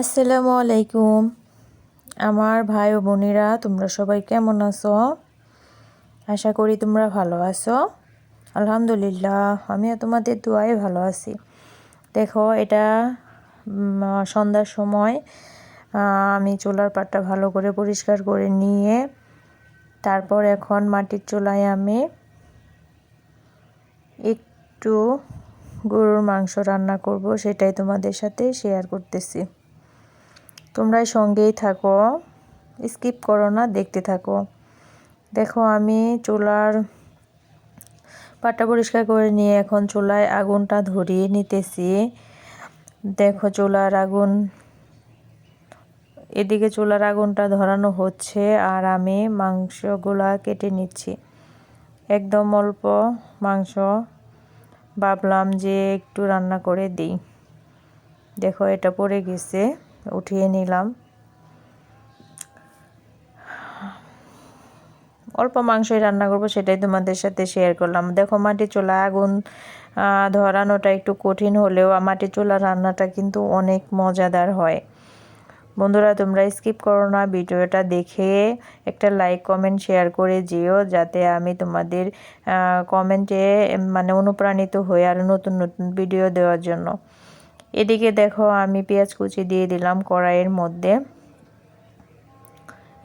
আসসালামু আলাইকুম। আমার ভাই ও বোনেরা, তোমরা সবাই কেমন আছো? আশা করি তোমরা ভালো আছো। আলহামদুলিল্লাহ, আমিও তোমাদের দোয়ায় ভালো আছি। দেখো, এটা সন্ধ্যার সময় আমি চুলার পাটটা ভালো করে পরিষ্কার করে নিয়ে, তারপর এখন মাটির চুলায় আমি একটু গরুর মাংস রান্না করব, সেটাই তোমাদের সাথে শেয়ার করতেছি। তোমরা সঙ্গেই থাকো। স্কিপ করো না, দেখতে থাকো। দেখো, আমি চুলার পাটা পরিষ্কার করে নিয়ে এখন চুলায় আগুনটা ধরিয়ে নিতেছি। দেখো, চুলার আগুন, এদিকে চুলার আগুনটা ধরানো হচ্ছে আর আমি মাংসগুলা কেটে নিচ্ছি। একদম অল্প মাংস। ভাবলাম যে একটু রান্না করে দিই। দেখো, এটা পড়ে গেছে। উঠিয়ে নিলাম। অল্প মাংসই রান্না করব, সেটাই তোমাদের সাথে শেয়ার করলাম। দেখো মাটি চোলা আগুন ধরানোটা একটু কঠিন হলেও মাটি চোলা রান্নাটা কিন্তু অনেক মজাদার হয়। বন্ধুরা, তোমরা স্কিপ করো না, ভিডিওটা দেখে একটা লাইক কমেন্ট শেয়ার করে যেও, যাতে আমি তোমাদের কমেন্টে মানে অনুপ্রাণিত হই আর নতুন নতুন ভিডিও দেওয়ার জন্য। এদিকে দেখো আমি পেঁয়াজ কুচি দিয়ে দিলাম কড়াইয়ের মধ্যে।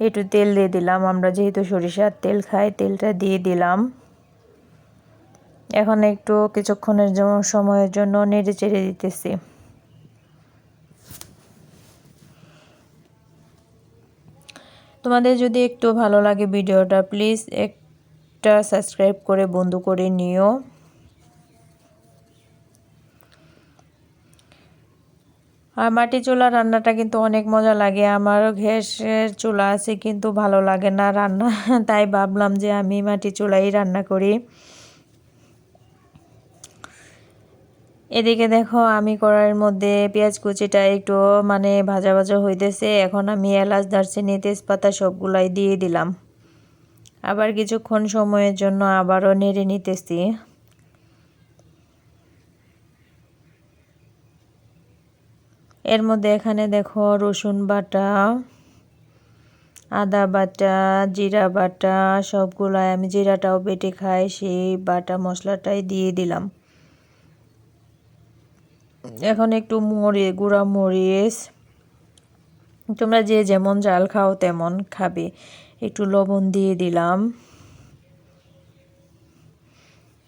একটু তেল দিয়ে দিলাম, আমরা যেহেতু সরিষার তেল খাই, তেলটা দিয়ে দিলাম। এখন একটু কিছুক্ষণের সময়ের জন্য নেড়ে চেড়ে দিতেছি। তোমাদের যদি একটু ভালো লাগে ভিডিওটা, প্লিজ একটা সাবস্ক্রাইব করে বন্ধু করে নিও। আর মাটি চুলা রান্নাটা কিন্তু অনেক মজা লাগে। আমার গ্যাসের চুলা আছে কিন্তু ভালো লাগে না রান্না। তাই ভাবলাম যে আমি মাটি চুলাই রান্না করি। এদিকে দেখো আমি কড়াইয়ের মধ্যে পেঁয়াজ কুচিটা একটু মানে ভাজা ভাজা হইতেছে। এখন আমি এলাচ, দারচিনি, তেজপাতা সবগুলাই দিয়ে দিলাম। আবার কিছুক্ষণ সময়ের জন্য আবারও নেড়ে নিতেছি। এর মধ্যে এখানে দেখো রসুন বাটা, আদা বাটা, জিরা বাটা, সবগুলাই আমি জিরাটাও বেটে খাই, সেই বাটা মশলাটাই দিয়ে দিলাম। এখন একটু মরি, গুঁড়া মরিচ, তোমরা যে যেমন জাল খাও তেমন খাবে। একটু লবণ দিয়ে দিলাম।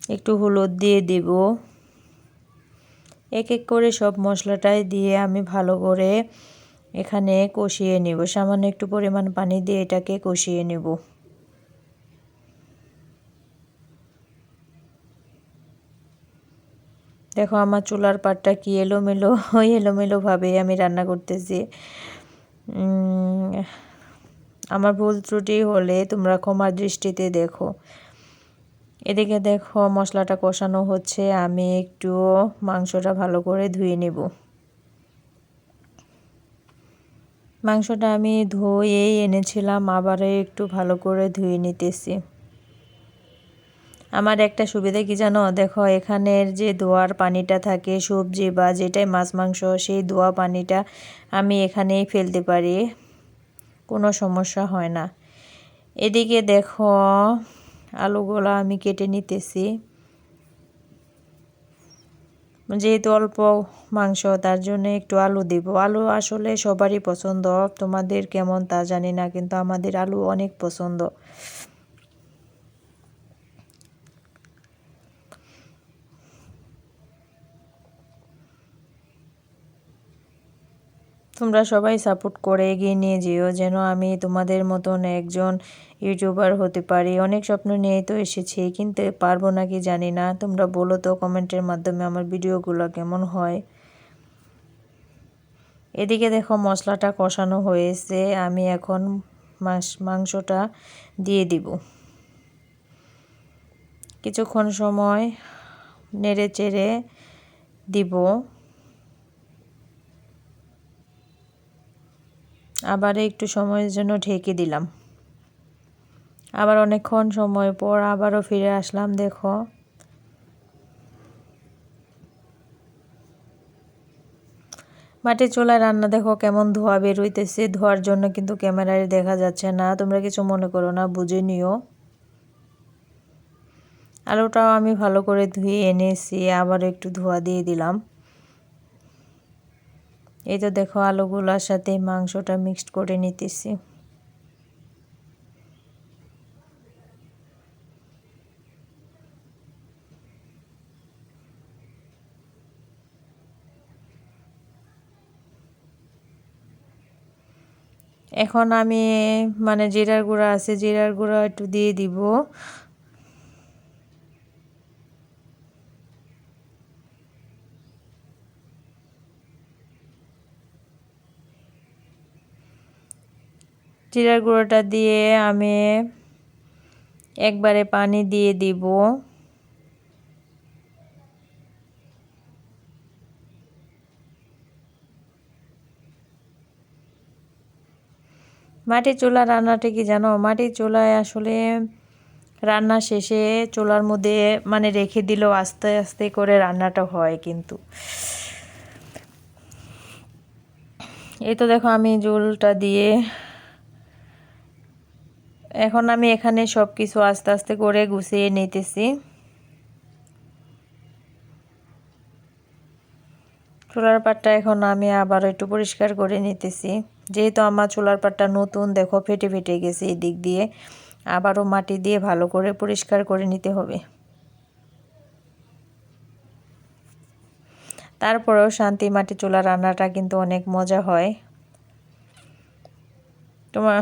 একটু হলুদ দিয়ে দিব। এক এক করে সব মশলাটাই দিয়ে আমি ভালো করে এখানে কষিয়ে নিব। সামান্য একটু পরিমাণ পানি দিয়ে এটাকে কষিয়ে নেব। দেখো আমার চুলার পাটটা কি এলোমেলো, এলোমেলোভাবে আমি রান্না করতেছি। আমার ভুল ত্রুটি হলে তোমরা ক্ষমার দৃষ্টিতে দেখো। এদিকে দেখো মশলাটা কষানো হচ্ছে, আমি একটু মাংসটা ভালো করে ধুয়ে নেব। মাংসটা আমি ধুয়েই এনেছিলাম আবারও একটু ভালো করে ধুয়ে নিতেছি। আমার একটা সুবিধা কি জানো? দেখো, এখানের যে ধোয়ার পানিটা থাকে, সবজি বা যেটাই মাছ মাংস, সেই ধোয়া পানিটা আমি এখানেই ফেলতে পারি, কোনো সমস্যা হয় না। এদিকে দেখো আলুগুলো আমি কেটে নিতেছি। যেহেতু অল্প মাংস, তার জন্য একটু আলু দিব। আলু আসলে সবারই পছন্দ, তোমাদের কেমন তা জানি না, কিন্তু আমাদের আলু অনেক পছন্দ। তোমরা সবাই সাপোর্ট করে এগিয়ে নিয়ে যেও, যেন আমি তোমাদের মতন একজন ইউটিউবার হতে পারি। অনেক স্বপ্ন নিয়েই তো এসেছি, কিন্তু পারব নাকি জানি না। তোমরা বলো তো কমেন্টের মাধ্যমে আমার ভিডিওগুলো কেমন হয়। এদিকে দেখো মশলাটা কষানো হয়েছে, আমি এখন মাংসটা দিয়ে দিব। কিছুক্ষণ সময় নেড়ে চেড়ে দিব। আবার একটু সময়ের জন্য ঢেকে দিলাম। আবার অনেকক্ষণ সময় পর আবারও ফিরে আসলাম, দেখো। মাটির চুলায় রান্না দেখো কেমন ধোয়া বের হইতেছে। ধোয়ার জন্য কিন্তু ক্যামেরায় দেখা যাচ্ছে না। তোমরা কিছু মনে করো না, বুঝে নিও। আলুটাও আমি ভালো করে ধুয়ে এনেছি, আবার একটু ধোয়া দিয়ে দিলাম। এই তো দেখো, আলুগুলোর সাথে মাংসটা মিক্সড করে নিতেছি। এখন আমি মানে জিরার গুঁড়া আছে, জিরার গুঁড়া একটু দিয়ে দিব। জিরার গুঁড়োটা দিয়ে আমি একবারে পানি দিয়ে দিব। মাটির চুলা রান্নাটা কি জানো? মাটির চুলায় আসলে রান্না শেষে চুলার মধ্যে মানে রেখে দিলেও আস্তে আস্তে করে রান্নাটা হয় কিন্তু। এই তো দেখো আমি জুলটা দিয়ে এখন আমি এখানে সব কিছু আস্তে আস্তে করে গুছিয়ে নিতেছি। চুলার পাটটা এখন আমি আবার একটু পরিষ্কার করে নিতেছি। যেহেতু আমার চুলার পাটটা নতুন, দেখো ফেটে ফেটে গেছে এই দিক দিয়ে। আবারও মাটি দিয়ে ভালো করে পরিষ্কার করে নিতে হবে। তারপরেও শান্তি মাটি চুলা রান্নাটা কিন্তু অনেক মজা হয়। তোমার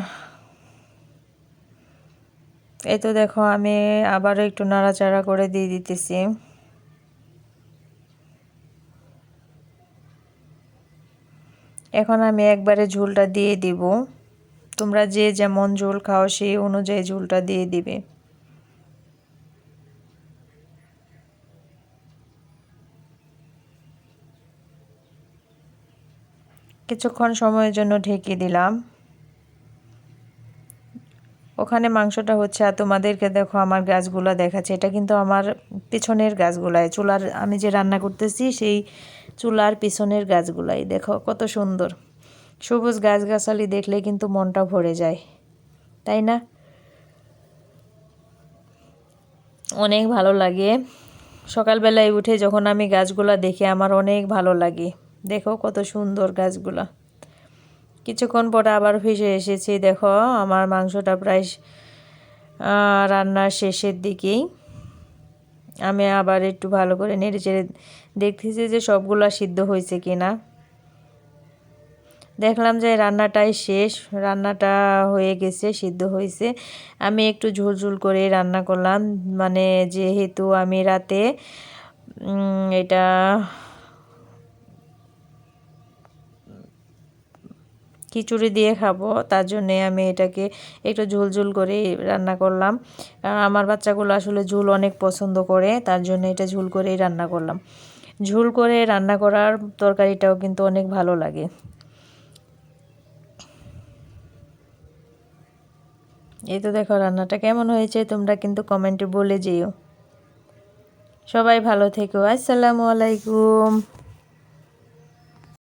এই তো দেখো, আমি আবারও একটু নাড়াচাড়া করে দিয়ে দিতেছি। এখন আমি একবারে ঝোলটা দিয়ে দিব। তোমরা যে যেমন ঝোল খাও, সেই অনুযায়ী ঝোলটা দিয়ে দিবে। কিছুক্ষণ সময়ের জন্য ঢেকে দিলাম। ওখানে মাংসটা হচ্ছে, আর তোমাদেরকে দেখো আমার গাছগুলো দেখাচ্ছে। এটা কিন্তু আমার পিছনের গাছগুলাই চুলার, আমি যে রান্না করতেছি, সেই চুলার পিছনের গাছগুলাই। দেখো, কত সুন্দর। সবুজ গাছগাছালি দেখলে কিন্তু মনটা ভরে যায়। তাই না? অনেক ভালো লাগে। সকালবেলায় উঠে যখন আমি গাছগুলা দেখি, আমার অনেক ভালো লাগে। দেখো, কত সুন্দর গাছগুলা। কিছুক্ষণ পরে আবার ফিসে এসেছি। দেখো, আমার মাংসটা প্রায় রান্নার শেষের দিকেই। আমি আবার একটু ভালো করে নেড়ে চেড়ে দেখতেছি যে সবগুলা সিদ্ধ হয়েছে কিনা। দেখলাম যে রান্নাটাই শেষ, রান্নাটা হয়ে গেছে, সিদ্ধ হয়েছে। আমি একটু ঝোল ঝোল করে রান্না করলাম। মানে যেহেতু আমি রাতে এটা খিচুড়ি দিয়ে খাব, তার জন্যে আমি এটাকে একটু ঝোল ঝোল করে রান্না করলাম। কারণ আমার বাচ্চাগুলো আসলে ঝোল অনেক পছন্দ করে, তার জন্য এটা ঝোল করেই রান্না করলাম। ঝোল করে রান্না করার তরকারিটাও কিন্তু অনেক ভালো লাগে। এই তো দেখো রান্নাটা কেমন হয়েছে, তোমরা কিন্তু কমেন্টে বলে যেও। সবাই ভালো থেকো, আসসালামু আলাইকুম।